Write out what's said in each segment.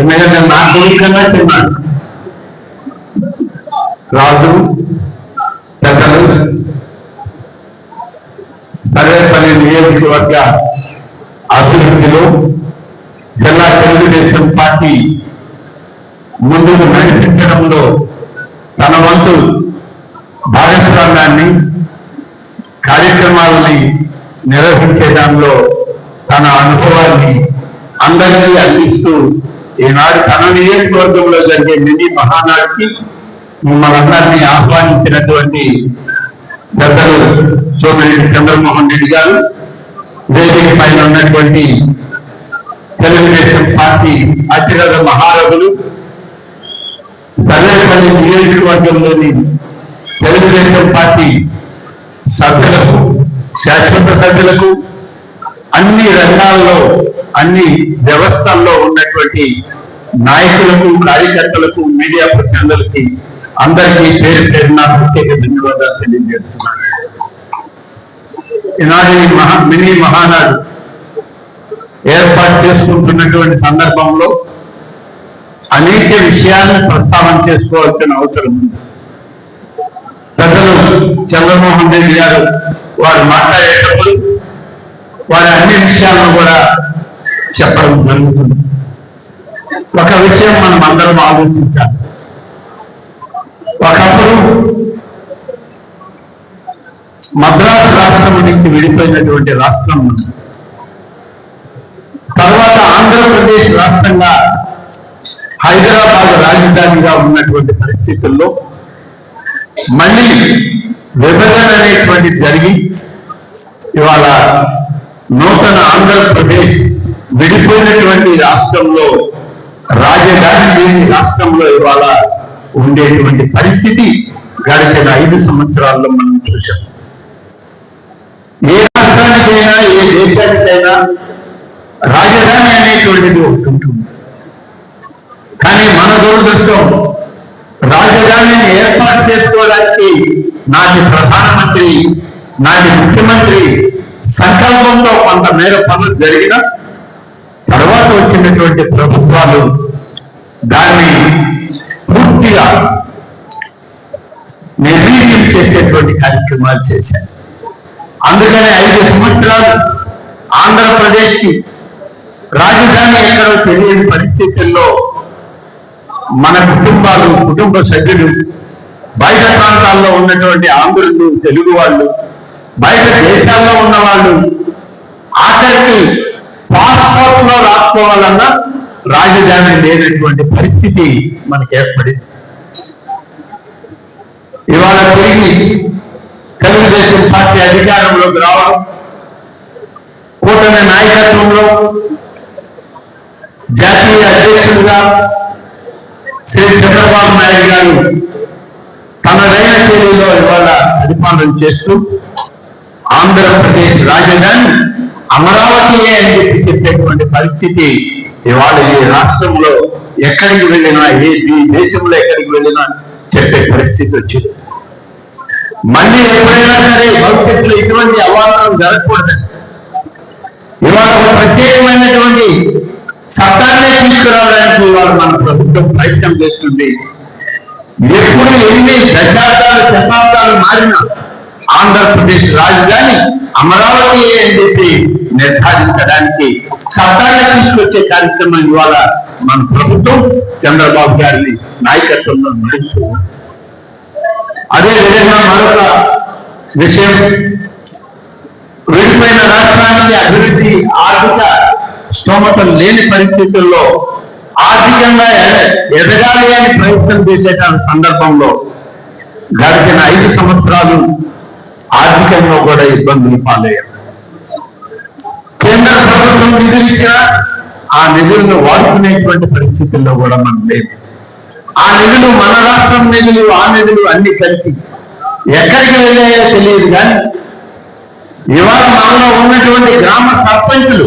ఎందుకంటే నా కొడుకు కన్నా చిన్నాడు రాజు పెద్దలు సర్వేపల్లి నియోజకవర్గ అభివృద్ధిలో జిల్లా తెలుగుదేశం పార్టీ ముందుకు నడిపించడంలో తన వంతు భాగస్వామ్యాన్ని కార్యక్రమాలని నిర్వహించే దానిలో తన అనుభవాన్ని అందరికీ అందిస్తూ ఈనాడు తన నియోజకవర్గంలో జరిగే మినీ మహానాడికి మిమ్మల్ని ఆహ్వానించినటువంటి పెద్దలు సోమిరెడ్డి చంద్రమోహన్ రెడ్డి గారు వేదిక పైన ఉన్నటువంటి తెలుగుదేశం పార్టీ అత్యగత మహారథులు సర్వేపల్లి నియోజకవర్గంలోని తెలుగుదేశం పార్టీ సభ్యులకు శాశ్వత సభ్యులకు అన్ని రంగాల్లో అన్ని వ్యవస్థల్లో ఉన్నటువంటి నాయకులకు కార్యకర్తలకు మీడియా ప్రతినిధులకి అందరికీ పేరు పేరున ప్రత్యేక ధన్యవాదాలు తెలియజేస్తున్నాను. ఈనాడు మహా మినీ మహానాడు ఏర్పాటు చేసుకుంటున్నటువంటి సందర్భంలో అనేక విషయాలను ప్రస్తావన చేసుకోవాల్సిన అవసరం ఉంది. ప్రజలు చంద్రమోహన్ రెడ్డి గారు వారు మాట్లాడేటప్పుడు వారి అన్ని విషయాలను కూడా చెప్పడం జరుగుతుంది. ఒక విషయం మనం అందరం ఆలోచించాలి. ఒకప్పుడు మద్రాసు రాష్ట్రం నుంచి విడిపోయినటువంటి రాష్ట్రం తర్వాత ఆంధ్రప్రదేశ్ రాష్ట్రంగా హైదరాబాద్ రాజధానిగా ఉన్నటువంటి పరిస్థితుల్లో మళ్ళీ విభజన అనేటువంటి జరిగి ఇవాళ నూతన ఆంధ్రప్రదేశ్ విడిపోయినటువంటి రాష్ట్రంలో రాజధాని లేని రాష్ట్రంలో ఇవాళ ఉండేటువంటి పరిస్థితి గడిచిన ఐదు సంవత్సరాల్లో మనం చూసాం ఏ రాష్ట్రానికైనా ఏ దేశానికైనా రాజధాని అనేటువంటిది ఒకటి ఉంటుంది. కానీ మన దురదృష్టం రాజధానిని ఏర్పాటు చేసుకోవడానికి నాటి ప్రధానమంత్రి నాటి ముఖ్యమంత్రి సంకల్పంతో కొంత మేర పనులు జరిగిన తర్వాత వచ్చినటువంటి ప్రభుత్వాలు దాన్ని పూర్తిగా నిర్వీర్యం చేసేటువంటి కార్యక్రమాలు చేశారు అందుకనే ఐదు సంవత్సరాలు ఆంధ్రప్రదేశ్కి రాజధాని ఎక్కడో తెలియని పరిస్థితుల్లో మన కుటుంబాలు కుటుంబ సభ్యులు బయట ప్రాంతాల్లో ఉన్నటువంటి ఆంధ్రులు తెలుగు వాళ్ళు బయట దేశాల్లో ఉన్న వాళ్ళు ఆఖరికి పాస్పోర్ట్లో రాసుకోవాలన్నా రాజధాని లేనటువంటి పరిస్థితి మనకి ఏర్పడింది. ఇవాళ తిరిగి తెలుగుదేశం పార్టీ అధికారంలోకి రావడం కూటమి నాయకత్వంలో జాతీయ అధ్యక్షులుగా శ్రీ చంద్రబాబు నాయుడు గారు తనదైన శైలిలో ఇవాళ పరిపాలన చేస్తూ ఆంధ్రప్రదేశ్ రాజధాని అమరావతియే అని చెప్పి చెప్పేటువంటి పరిస్థితి ఇవాళ ఈ రాష్ట్రంలో ఎక్కడికి వెళ్ళినా ఏ ఈ దేశంలో ఎక్కడికి వెళ్ళినా చెప్పే పరిస్థితి వచ్చింది. మళ్ళీ ఎప్పుడైనా సరే భవిష్యత్తులో ఇటువంటి అవాంతరం జరగకూడదు. ఇవాళ ప్రత్యేకమైనటువంటి చట్టాన్ని తీసుకురావడానికి ఇవాళ మన ప్రభుత్వం ప్రయత్నం చేస్తుంది. ఎప్పుడు ఎన్ని దశాబ్దాలు శతాబ్దాలు మారినా ఆంధ్రప్రదేశ్ రాజధాని అమరావతి అని చెప్పి నిర్ధారించడానికి చట్టాన్ని తీసుకొచ్చే కార్యక్రమం ఇవాళ మన ప్రభుత్వం చంద్రబాబు గారిని నాయకత్వంలో నడుస్తుంది అదే విధంగా మరొక విషయం విడిపోయిన రాష్ట్రానికి అభివృద్ధి ఆర్థిక స్తోమత లేని పరిస్థితుల్లో ఆర్థికంగా ఎదగాలి అని ప్రయత్నం చేసేటువంటి సందర్భంలో గడిచిన ఐదు సంవత్సరాలు ఆర్థికంగా కూడా ఇబ్బందులు పాలయ్యారు కేంద్ర ప్రభుత్వం నిధులు ఆ నిధులను వాడుకునేటువంటి పరిస్థితుల్లో కూడా మనం లేదు ఆ నిధులు మన రాష్ట్రం నిధులు ఆ నిధులు అన్ని కలిసి ఎక్కడికి వెళ్ళాయో తెలియదు కానీ ఇవాళ మనలో ఉన్నటువంటి గ్రామ సర్పంచులు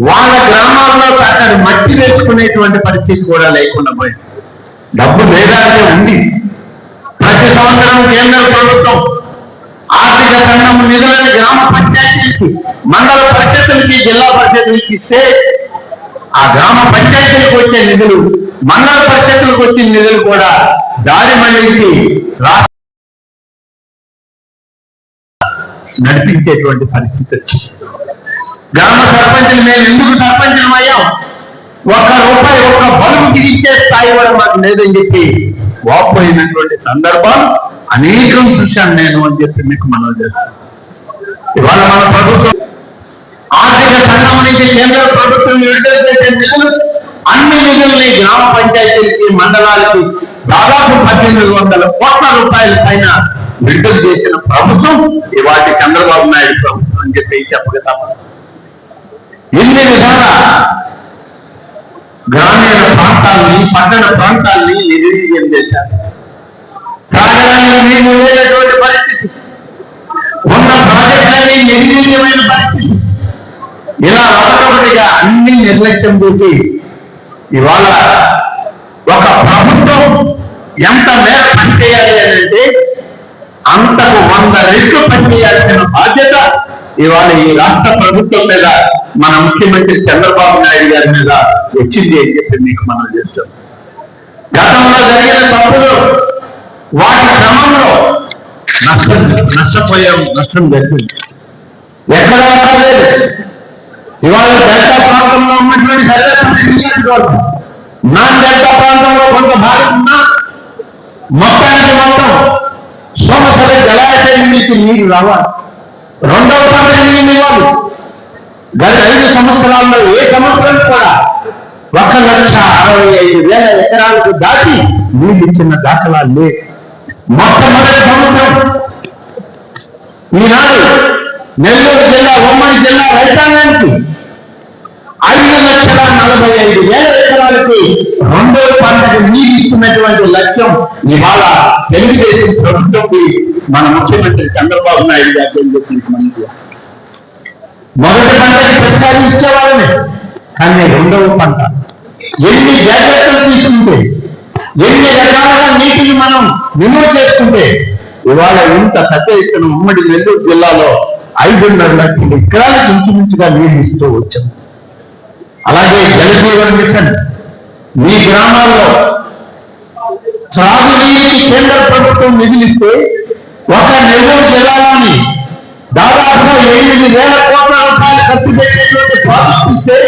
వాళ్ళ గ్రామాల్లో అక్కడ మట్టి వేసుకునేటువంటి పరిస్థితి కూడా లేకుండా పోయింది. డబ్బు లేదా ఉంది. ప్రతి సంవత్సరం కేంద్ర ప్రభుత్వం ఆర్థిక సంఘం నిధులను గ్రామ పంచాయతీలకి మండల పరిషత్తులకి జిల్లా పరిషత్తులకి ఇస్తే ఆ గ్రామ పంచాయతీలకు వచ్చే నిధులు మండల పరిషత్తులకు వచ్చిన నిధులు కూడా దారి మళ్ళించి నడిపించేటువంటి పరిస్థితి గ్రామ సర్పంచులు మేము ఎందుకు సర్పంచులం అయ్యాం? ఒక్క రూపాయి ఒక్క బలుగుకి ఇచ్చే స్థాయి కూడా మాకు లేదని చెప్పి వాపోయినటువంటి సందర్భం అనేకం చూశాను నేను అని చెప్పి మీకు మనం చేస్తాను. ఇవాళ మన ప్రభుత్వం ఆర్థిక సంఘం నుంచి కేంద్ర ప్రభుత్వం విడుదల చేసే నిధులు అన్ని నిధుల్ని గ్రామ పంచాయతీలకి మండలాలకి దాదాపు పద్దెనిమిది వందల కోట్ల రూపాయల పైన విడుదల చేసిన ప్రభుత్వం ఇవాటి చంద్రబాబు నాయుడు ప్రభుత్వం అని చెప్పి చెప్పక తప్పదు ఎన్ని విధాల గ్రామీణ ప్రాంతాల్ని పట్టణ ప్రాంతాల్ని నిర్వీర్యం చేశారు. తాగడానికి నీళ్ళు లేనటువంటి పరిస్థితి. ఉన్న ప్రాజెక్టులన్నీ నిర్వీర్యమైన పరిస్థితి. ఇలా ఒకటొకటిగా అన్ని నిర్లక్ష్యం చేసి ఇవాళ ఒక ప్రభుత్వం ఎంత మేర పనిచేయాలి అంటే అంతకు వంద రెట్లు పనిచేయాల్సిన బాధ్యత ఇవాళ ఈ రాష్ట్ర ప్రభుత్వం మీద మన ముఖ్యమంత్రి చంద్రబాబు నాయుడు గారి మీద వచ్చింది అని చెప్పి మీకు మనం చేస్తాం గతంలో జరిగిన తప్పులు వాటి క్రమంలో నష్టం నష్టపోయాం నష్టం జరిగింది. ఎక్కడ లేదు. ఇవాళ డెల్టా ప్రాంతంలో ఉన్నటువంటి సర్వేపల్లి నియోజకవర్గం నాన్ డెల్టా ప్రాంతంలో కొంత భాగం ఉన్నా మొత్తానికి మొత్తం సోమసర జలాశయం నుంచి నీరు రావాలి. రెండవ పంట నీళ్ళు ఇవ్వాలి. గత ఐదు సంవత్సరాల్లో ఏ సంవత్సరం కూడా ఒక లక్ష అరవై ఐదు వేల ఎకరాలకు దాటి నీళ్ళు ఇచ్చిన దాఖలాలు లేవు. మొట్టమొదటి సంవత్సరం. ఈనాడు నెల్లూరు జిల్లా ఉమ్మడి జిల్లా రైతాంగానికి ఐదు లక్షల నలభై ఐదు వేల ఎకరాలకి రెండో పంటకు నీరు ఇచ్చినటువంటి లక్ష్యం ఇవాళ తెలుగుదేశం ప్రభుత్వంకి మన ముఖ్యమంత్రి చంద్రబాబు నాయుడు గారు అని మొదటి పంటకి ప్రచారం ఇచ్చేవాళ్ళని కానీ రెండవ పంట. ఎన్ని జాగ్రత్తలు తీసుకుంటే ఎన్ని రకాలుగా నీటిని మనం నిల్వ చేసుకుంటే ఇవాళ ఇంత పెద్ద ఎత్తున ఉమ్మడి నెల్లూరు జిల్లాలో ఐదున్నర లక్షల ఎకరాలకు ఇంచుమించుగా నీళ్ళు ఇస్తూ వచ్చాం. అలాగే జలజీవన్ మిషన్ మీ గ్రామాల్లో త్రాగునీటికి కేంద్ర ప్రభుత్వం నిధులిస్తే ఒక నెల్లూరు జిల్లాలోని దాదాపుగా ఎనిమిది వేల కోట్ల రూపాయలు ఖర్చు పెట్టేటువంటి ప్రాజెక్ట్ ఇస్తే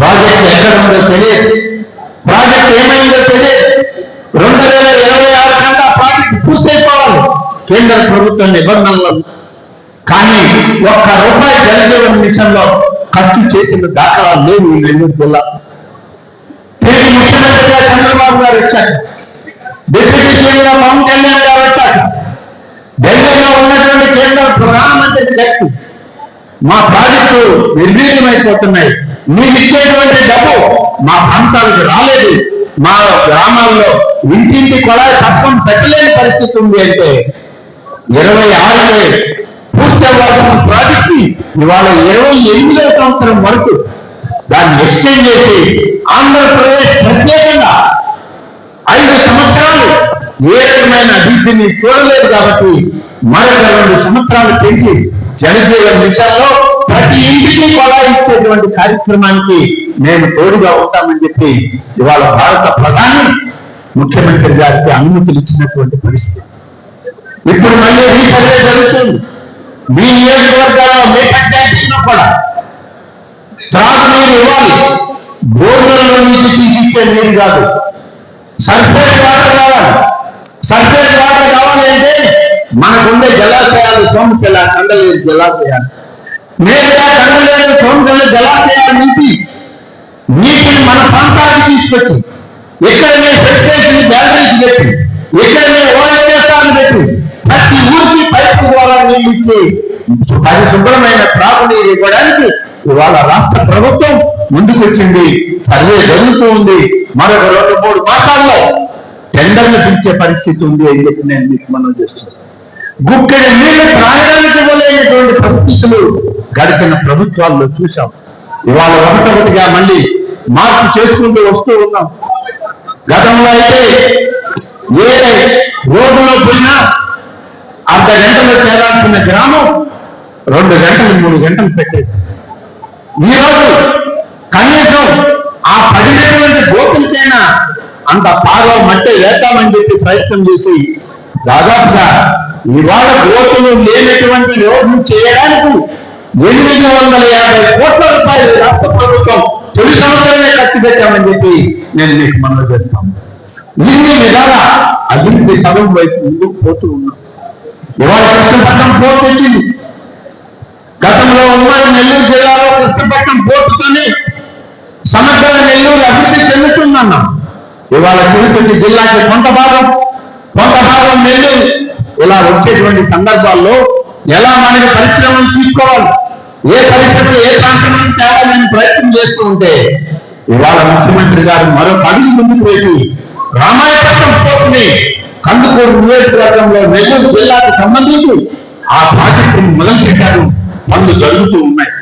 ప్రాజెక్ట్ ఎక్కడ ఉందో తెలియదు. కేంద్ర ప్రభుత్వ నిబంధనలు కానీ ఒక్క రూపాయి జలజీవన్ మిషన్లో ఖర్చు చేసిన దాఖలా లేవు నెల్లూరు జిల్లా. తిరిగి ముఖ్యమంత్రిగా చంద్రబాబు గారు వచ్చాక డిప్యూటీ సీఎంగా పవన్ కళ్యాణ్ గారు వచ్చాక ఢిల్లీలో ఉన్నటువంటి కేంద్ర ప్రధానమంత్రి వ్యక్తి. మా ప్రాజెక్టు నిర్వీర్యమైపోతున్నాయి. మీకు ఇచ్చేటువంటి డబ్బు మా ప్రాంతాలకు రాలేదు. మా గ్రామాల్లో ఇంటింటి కొడాయి పక్కన పెట్టలేని పరిస్థితి ఉంది అంటే ఇరవై ఆరులో పూర్తి అవ్వాల్సిన ప్రాజెక్ట్ ఇవాళ ఇరవై ఎనిమిదవ సంవత్సరం వరకు దాన్ని ఎక్స్టెండ్ చేసి ఆంధ్రప్రదేశ్ ప్రత్యేకంగా ఐదు సంవత్సరాలు ఏ రకమైన అభివృద్ధిని చూడలేదు కాబట్టి మరొక రెండు సంవత్సరాలు పెంచి జనజీవన్ మిషన్లో ప్రతి ఇంటికి కూడా ఇచ్చేటువంటి కార్యక్రమానికి మేము తోడుగా ఉంటామని చెప్పి ఇవాళ భారత ప్రధాని ముఖ్యమంత్రి గారికి అనుమతులు ఇచ్చినటువంటి పరిస్థితి. ఇప్పుడు మళ్ళీ రీసర్వే జరుగుతుంది. మీ నియోజకవర్గాల్లో మీ పంచాయతీలో కూడా త్రాగునీరు ఇవ్వాలి. బోర్డులలో నుంచి తీసిచ్చే నీరు కాదు. సర్ఫేస్ వాటర్ కావాలి. సర్ఫేస్ వాటర్ కావాలి అంటే మనకుండే జలాశయాలు సోమకెళ్ళ కండలేరు జలాశయాలు. నేరుగా కండలేరు సోమకెళ్ళ జలాశయాల నుంచి నీటిని మన ప్రాంతానికి తీసుకొచ్చి. ఇక్కడనే ఫెడరేషన్ బ్యాలరీస్ పెట్టి. ఇక్కడనే ఓఎస్ఎస్ఆర్ పెట్టి. ప్రతి ఊరికి పైపు ద్వారా నీళ్ళు ఇచ్చి పరిశుభ్రమైన త్రాగునీరు ఇవ్వడానికి ఇవాళ రాష్ట్ర ప్రభుత్వం ముందుకొచ్చింది. సర్వే జరుగుతూ ఉంది. మరొక రెండు మూడు మాసాల్లో టెండర్లు పిలిచే పరిస్థితి ఉంది అని చెప్పి నేను మీకు మనం చేస్తున్నాను గుక్కడి నీళ్ళు త్రాగడానికి ఇవ్వలేనటువంటి పరిస్థితులు గడిపిన ప్రభుత్వాల్లో చూశాం. ఇవాళ ఒకటొకటిగా మళ్ళీ మార్పు చేసుకుంటూ వస్తూ ఉన్నాం. గతంలో అయితే ఏ రోడ్డులో పోయినా అర్ధ గంటలో చేరాల్సిన గ్రామం రెండు గంటలు మూడు గంటలు పెట్టేది. ఈరోజు కనీసం ఆ పడినటువంటి గోతులకైనా అంత పాలో మట్టి వేద్దామని చెప్పి ప్రయత్నం చేసి దాదాపుగా ఇవాళ గోతులు లేనటువంటి రోడ్లు చేయడానికి ఎనిమిది వందల యాభై కోట్ల రూపాయలు రాష్ట్ర ప్రభుత్వం తొలి సంవత్సరమే ఖర్చు పెట్టామని చెప్పి నేను మీకు మనవి చేస్తాను. ఇన్ని విధాల అభివృద్ధి పదం వైపు ముందుకు పోతూ ఉన్నాం. ఇవాళ కృష్ణపట్నం పోర్టు వచ్చింది గతంలో ఉమ్మడి నెల్లూరు జిల్లాలో కృష్ణపట్నం పోర్టుతోనే సమగ్ర నెల్లూరు అభివృద్ధి చెందుతుందన్నాం. ఇవాళ తిరుపతి జిల్లాకి కొంత భాగం కొంత భాగం నెల్లూరు ఇలా వచ్చేటువంటి సందర్భాల్లో ఎలా మనకి పరిశ్రమలు తీసుకోవాలి? ఏ పరిస్థితులు ఏ ప్రాంతంలో తేవాలని ప్రయత్నం చేస్తూ ఉంటే ఇవాళ ముఖ్యమంత్రి గారు మరొక అడుగు ముందుకు వేసి రామాయపట్నం పోతుంది కందుకూరు నియోజకవర్గంలో నెల్లూరు జిల్లాకు సంబంధించి ఆ ప్రాజెక్టును మొదలుపెట్టారు పనులు జరుగుతూ ఉన్నాయి.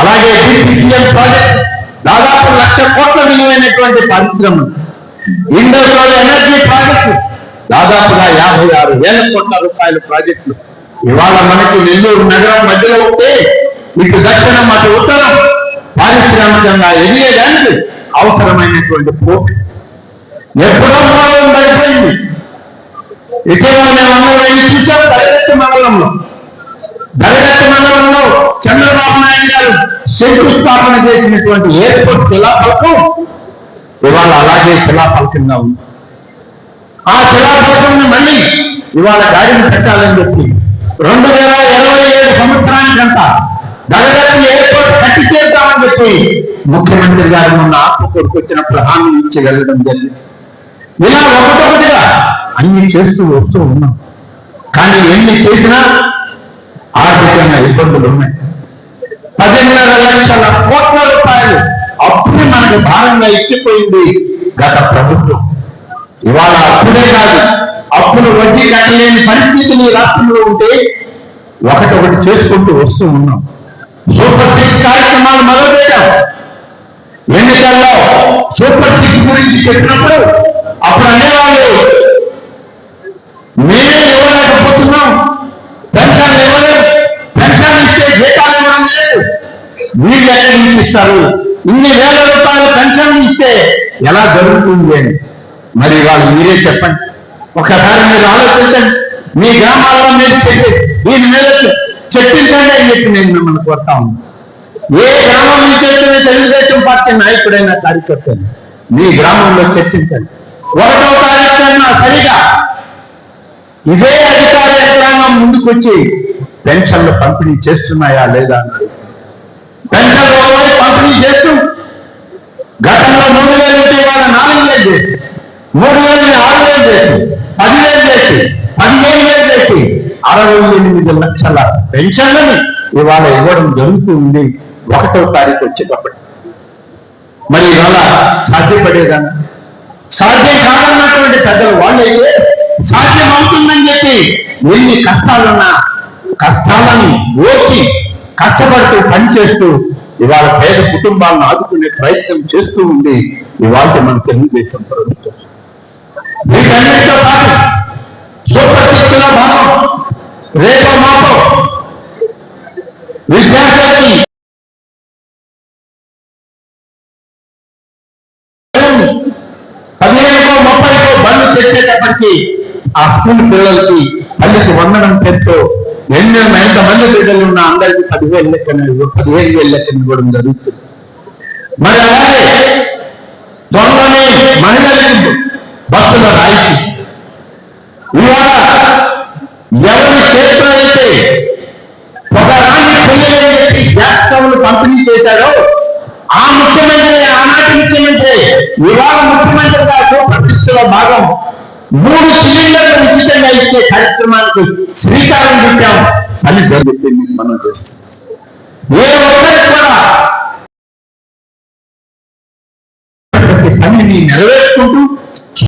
అలాగే డిపిసిఎల్ ప్రాజెక్ట్ దాదాపు లక్ష కోట్ల విలువైనటువంటి పరిశ్రమ ఇండోర్ ఎనర్జీ ప్రాజెక్టు దాదాపుగా యాభై ఆరు వేల కోట్ల రూపాయల ప్రాజెక్టులు. ఇవాళ మనకి నెల్లూరు నగరం మధ్యలో ఉంటే ఇటు దక్షిణం అటు ఉత్తరం పారిశ్రామికంగా ఎదిగేదానికి అవసరమైనటువంటి పోటీ ఎప్పుడో మూలం పడిపోయింది ఇటీవల మేము అందరం వెళ్ళి చూసాం మండలంలో. దళగత్తి మండలంలో చంద్రబాబు నాయుడు గారు శంకుస్థాపన చేసినటువంటి ఎయిర్పోర్ట్ శిలాఫలకం ఇవాళ అలాగే శిలాఫలకంగా ఉంది. ఆ శిలాఫలకంని మళ్ళీ ఇవాళ గాడిని పెట్టాలని చెప్పి రెండు వేల ఇరవై ఏడు సంవత్సరానికంట దళగత్తి ఎయిర్పోర్ట్ కట్టి చేద్దామని చెప్పి ముఖ్యమంత్రి గారు మొన్న ఆత్మకూరుకు వచ్చిన హామీ నుంచి వెళ్ళడం జరిగింది. ఇలా ఒకటొకటి అన్ని చేస్తూ వస్తూ ఉన్నాం. కానీ ఎన్ని చేసినా ఆర్థికంగా ఇబ్బందులు ఉన్నాయి. పదిన్నర లక్షల కోట్ల రూపాయలు అప్పుడే మనకు భారంగా ఇచ్చిపోయింది గత ప్రభుత్వం. ఇవాళ అప్పుడే కాదు అప్పులు వడ్డీ కట్టలేని పరిస్థితులు రాష్ట్రంలో ఉంటే ఒకటొకటి చేసుకుంటూ వస్తూ ఉన్నాం. సూపర్ సిక్స్ కార్యక్రమాలు మొదలుపెట్టాం. ఎన్నికల్లో సూపర్ సిక్స్ గురించి చెప్పినప్పుడు అప్పుడు అనేవాళ్ళు వీళ్ళు నుంచి ఇస్తారు ఇన్ని వేల రూపాయలు పెన్షన్ ఇస్తే ఎలా జరుగుతుంది అని. మరి వాళ్ళు మీరే చెప్పండి. ఒకసారి మీరు ఆలోచించండి. మీ గ్రామాల్లో మీరు చెప్పి దీని మీద చర్చించండి అని చెప్పి నేను మిమ్మల్ని కోరుతా ఉన్నాను. ఏ గ్రామం నుంచి వచ్చిన తెలుగుదేశం పార్టీ నాయకుడైనా కార్యకర్త మీ గ్రామంలో చర్చించండి. ఒకటో తారీఖు సరిగా ఇదే అధికార యంత్రాంగం ముందుకొచ్చి పెన్షన్లు పంపిణీ చేస్తున్నాయా లేదా అన్నారు. పెన్షన్ ఒకవైపు పంపిణీ చేస్తూ గతంలో మూడు వేలు ఉంటే ఇవాళ నాలుగు వేలు చేసి మూడు వేలు ఆరు వేలు చేసి పదివేలు చేసి పదిహేను వేలు చేసి అరవై ఎనిమిది లక్షల పెన్షన్లని ఇవాళ ఇవ్వడం జరుగుతుంది ఒకటో తారీఖు వచ్చేటప్పటి మరి ఇవాళ సాధ్యపడేదాన్ని? సాధ్యం కాదన్నటువంటి పెద్దలు వాళ్ళైతే సాధ్యం అవుతుందని చెప్పి ఎన్ని కష్టాలున్నా కష్టాలని ఓకే కష్టపడుతూ పనిచేస్తూ ఇవాళ పేద కుటుంబాలను ఆదుకునే ప్రయత్నం చేస్తూ ఉంది ఇవాళ మన తెలుగుదేశం ప్రభుత్వం. వీటన్నిటితో పాటు సూపర్ శిక్షణ భాగం రేపో మాపో విద్యార్థులకి పదిహేనుకో ముప్పైకో బండ్లు తెచ్చేటప్పటికి ఆ స్కూల్ పిల్లలకి పల్లెకి వందనం పేరుతో ఎన్ని ఎంతమంది బిడ్డలు ఉన్నా అందరికి పదివేలు లెక్కన పదిహేను వేలు లెక్కన ఇవ్వడం జరుగుతుంది. మరి అలాగే త్వరలోనే మహిళలకు బస్సుల రాయితీ. ఇవాళ ఎవరి చేతిలో అయితే ఒక రాణి పెళ్ళి చెప్పి గ్యాస్ స్టవ్లు పంపిణీ చేశారో ఆ ముఖ్యమంత్రి ఆనాటి ముఖ్యమంత్రి ఇవాళ ముఖ్యమంత్రిగా ప్రతిష్టలో భాగం మూడు సిలిండర్లు ఉచితంగా ఇచ్చే కార్యక్రమానికి శ్రీకారం చుట్టాం. అని జరుగుతుంది మనం చేస్తాం. ఏ ఒక్కరికి కూడా ప్రతి పనిని నెరవేర్చుకుంటూ